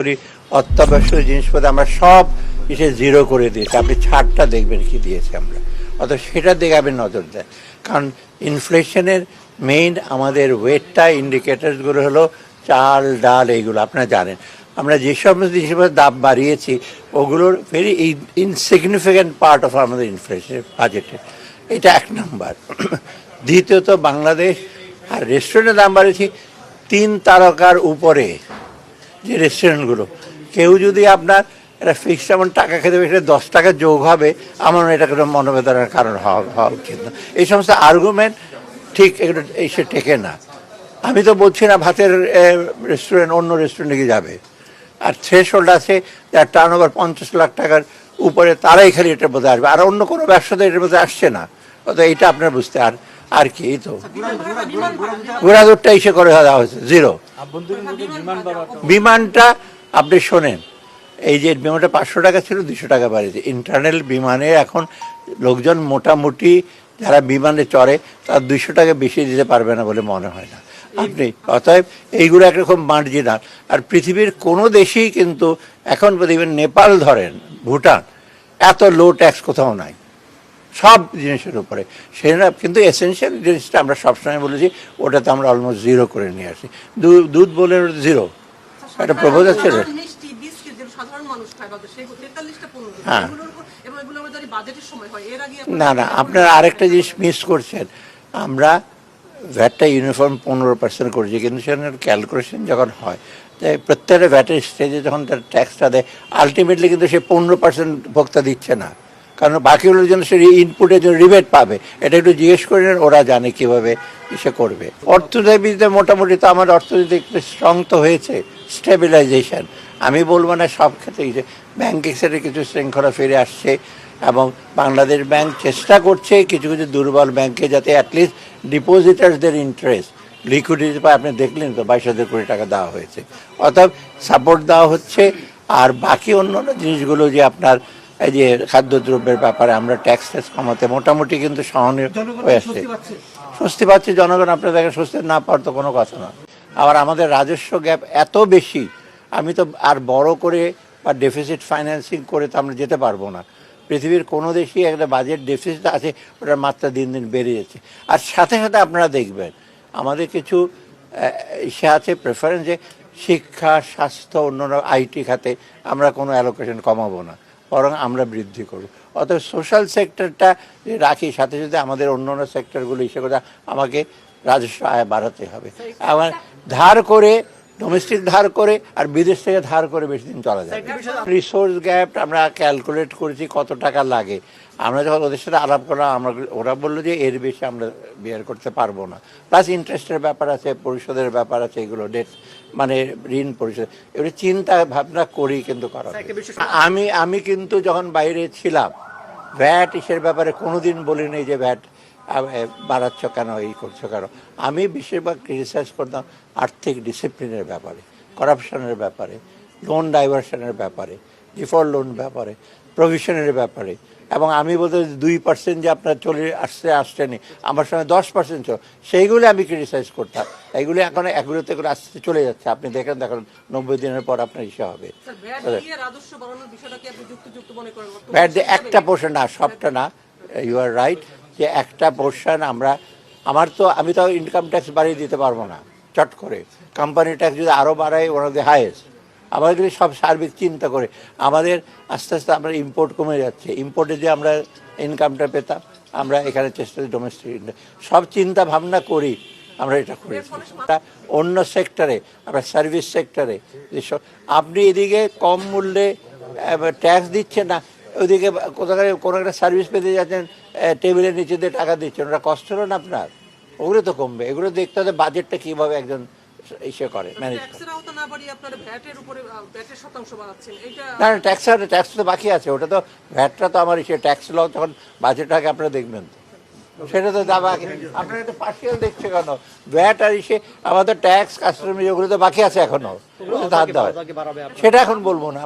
করি, অত্যাবশ্যক জিনিসপত্র আমরা সব এসে জিরো করে দিয়েছি। আপনি ছাড়টা দেখবেন কি দিয়েছি আমরা। অত সেটার দিকে আপনি নজর দেন। কারণ ইনফ্লেশনের মেইন আমাদের ওয়েটটা ইন্ডিকেটারসগুলো হলো চাল, ডাল, এইগুলো, আপনারা জানেন। আমরা যে সমস্ত জিনিসপত্রের দাম বাড়িয়েছি, ওগুলোর ভেরি ইনসিগনিফিক্যান্ট পার্ট অফ আমাদের ইনফ্লেশনের বাজেটে এটা এক নম্বর। দ্বিতীয়ত, বাংলাদেশ আর রেস্টুরেন্টের দাম বাড়িয়েছি, তিন তারকার উপরে। যে রেস্টুরেন্টগুলো কেউ যদি আপনার একটা ফিক্সড অ্যামাউন্ট টাকা খেতে সেটা দশ টাকা যোগ হবে আমার মনে এটা কোনো মনোবেদনার কারণ হওয়া হওয়া উচিত না। এই সমস্ত আর্গুমেন্ট ঠিক এগুলো এসে টেকে না। আমি তো বলছি না ভাতের রেস্টুরেন্ট অন্য রেস্টুরেন্টে গিয়ে যাবে। আর থ্রেশ হোল্ড আছে যার টার্ন ওভার পঞ্চাশ লাখ টাকার উপরে তারাই খালি এটার মধ্যে আসবে। আর অন্য কোনো ব্যবসাতে এটার মধ্যে আসছে না। অত এটা আপনার বুঝতে আর আর কি এই তো। ঘোরাঘুরটা এসে করে দেওয়া হয়েছে জিরো বিমানটা আপনি শোনেন এই যে বিমানটা পাঁচশো টাকা ছিল দুশো টাকা বাড়িয়েছে। ইন্টারনাল বিমানে এখন লোকজন মোটামুটি যারা বিমানে চড়ে তার দুইশো টাকা বেশি দিতে পারবে না বলে মনে হয় না। আপনি অতএব এইগুলো একরকম মার্জিনাল আর পৃথিবীর কোনো দেশেই কিন্তু এখন দেখবেন নেপাল ধরেন ভুটান এত লো ট্যাক্স কোথাও নাই। সব জিনিসের উপরে। সেটা কিন্তু এসেনশিয়াল জিনিসটা আমরা সবসময় বলেছি ওটাতে আমরা অলমোস্ট জিরো করে নিয়ে আসি। দুধ বলে জিরো একটা প্রপোজাল ছিল পনেরো হ্যাঁ। না না আপনার আরেকটা জিনিস মিস করছেন। আমরা ভ্যাটটা ইউনিফর্ম পনেরো পার্সেন্ট করছি কিন্তু সেখানে ক্যালকুলেশন যখন হয় তাই প্রত্যেকটা ভ্যাটের স্টেজে যখন তার ট্যাক্সটা দেয় আলটিমেটলি কিন্তু সে পনেরো পার্সেন্ট ভোক্তা দিচ্ছে না। কারণ বাকিগুলোর জন্য সে ইনপুটের জন্য রিবেট পাবে। এটা একটু জিজ্ঞেস করে নেন, ওরা জানে কীভাবে সে করবে। অর্থনীতিতে মোটামুটি তো আমার অর্থনীতি একটু স্ট্রং তো হয়েছে স্টেবিলাইজেশন আমি বলব না সব ক্ষেত্রেই যে ব্যাংকিং সেক্টরে কিছু শৃঙ্খলা ফিরে আসছে এবং বাংলাদেশ ব্যাংক চেষ্টা করছে কিছু কিছু দুর্বল ব্যাংকে যাতে অ্যাটলিস্ট ডিপোজিটার্সদের ইন্টারেস্ট লিকুইডিটি পায় আপনি দেখলেন তো বাইশ হাজার কোটি টাকা দেওয়া হয়েছে। অর্থাৎ সাপোর্ট দেওয়া হচ্ছে, আর বাকি অন্য জিনিসগুলো যে আপনার এই যে খাদ্যদ্রব্যের ব্যাপারে আমরা ট্যাক্স ট্যাক্স কমাতে মোটামুটি কিন্তু সহনীয় হয়ে আসছে। স্বস্তি পাচ্ছে? জনগণ আপনার দেখে স্বস্তি না পাওয়ার তো কোনো কথা না। আবার আমাদের রাজস্ব গ্যাপ এত বেশি আমি তো আর বড় করে বা ডেফিসিট ফাইন্যান্সিং করে তো আমরা যেতে পারব না। পৃথিবীর কোনো দেশই একটা বাজেট ডেফিসিট আছে ওটার মাত্রা দিন দিন বেড়ে যাচ্ছে। আর সাথে সাথে আপনারা দেখবেন আমাদের কিছু ইসে আছে প্রেফারেন্স যে শিক্ষা স্বাস্থ্য অন্যান্য আইটি খাতে আমরা কোনো অ্যালোকেশন কমাবো না। বরং আমরা বৃদ্ধি করব। অতএব সোশ্যাল সেক্টরটা রাখি সাথে সাথে আমাদের অন্য অন্য সেক্টরগুলো হিসেবে আমাকে রাজস্ব আয় বাড়াতে হবে। আমার ধার করে ডোমেস্টিক ধার করে আর বিদেশ থেকে ধার করে বেশি দিন চলা যায়। রিসোর্স গ্যাপ আমরা ক্যালকুলেট করেছি কত টাকা লাগে। আমরা যখন ওদের সাথে আলাপ করলাম আমরা ওরা বলল যে এর বেশি আমরা বিয়ার করতে পারব না। প্লাস ইন্টারেস্টের ব্যাপার আছে পরিশোধের ব্যাপার আছে এগুলো ডেট মানে ঋণ পরিশোধ। এগুলো চিন্তা ভাবনা করি কিন্তু করা। আমি আমি কিন্তু যখন বাইরে ছিলাম ভ্যাট ইসের ব্যাপারে কোনোদিন বলিনি যে ভ্যাট বাড়াচ্ছ কেন এই করছ কেন? আমি বেশিরভাগ ক্রিটিসাইজ করতাম আর্থিক ডিসিপ্লিনের ব্যাপারে করাপশনের ব্যাপারে লোন ডাইভার্সনের ব্যাপারে ডিফল্ট লোন ব্যাপারে প্রভিশনের ব্যাপারে। এবং আমি বলতে দুই পার্সেন্ট যে আপনার চলে আসছে আসছেনি আমার সঙ্গে দশ পার্সেন্ট ছিল সেইগুলো আমি ক্রিটিসাইজ করতাম। এইগুলো এখন এগুলোতে করে আসতে চলে যাচ্ছে। আপনি দেখেন দেখেন নব্বই দিনের পর আপনার ইসে হবে। দিয়ে একটা পোর্শন না সবটা না ইউ আর রাইট যে একটা পোর্শন আমরা, আমার তো, আমি তো ইনকাম ট্যাক্স বাড়িয়ে দিতে পারব না, চট করে। কোম্পানি ট্যাক্স যদি আরও বাড়ায় দি হাইয়েস্ট আমাদের কিন্তু সব সার্বিক চিন্তা করে। আমাদের আস্তে আস্তে আমরা ইম্পোর্ট কমে যাচ্ছে। ইম্পোর্টে যে আমরা ইনকামটা পেতাম, আমরা এখানে চেষ্টা ডোমেস্টিক সব চিন্তা ভাবনা করি আমরা এটা করেছি অন্য সেক্টরে আমরা সার্ভিস সেক্টরে আপনি এদিকে কম মূল্যে ট্যাক্স দিচ্ছেন না ওইদিকে কোথাও কোনো একটা সার্ভিস পেতে যাচ্ছেন টেবিলের নিচে দিয়ে টাকা দিচ্ছেন। ওটা কষ্ট হলো না আপনার? ওগুলো তো কমবে। এগুলো দেখতে হবে বাজেটটা কীভাবে একজন ইসে করে ম্যানেজ করে। না বাড়িয়ে আপনারা ভ্যাটের উপরে আহ, ভ্যাটের শতাংশ বাড়াচ্ছেন। এটা না না ট্যাক্স ট্যাক্স তো বাকি আছে। ওটা তো ভ্যাটটা তো আমার ইসে ট্যাক্স ল যখন আপনারা দেখবেন তো। সেটা তো দাবা আপনারা একটু পার্সিয়াল দেখছে কেন? ভ্যাট আর ইসে আমাদের ট্যাক্স কাস্টমার ওগুলো তো বাকি আছে এখনও। ওগুলো তো ধার দেওয়া সেটা এখন বলব না।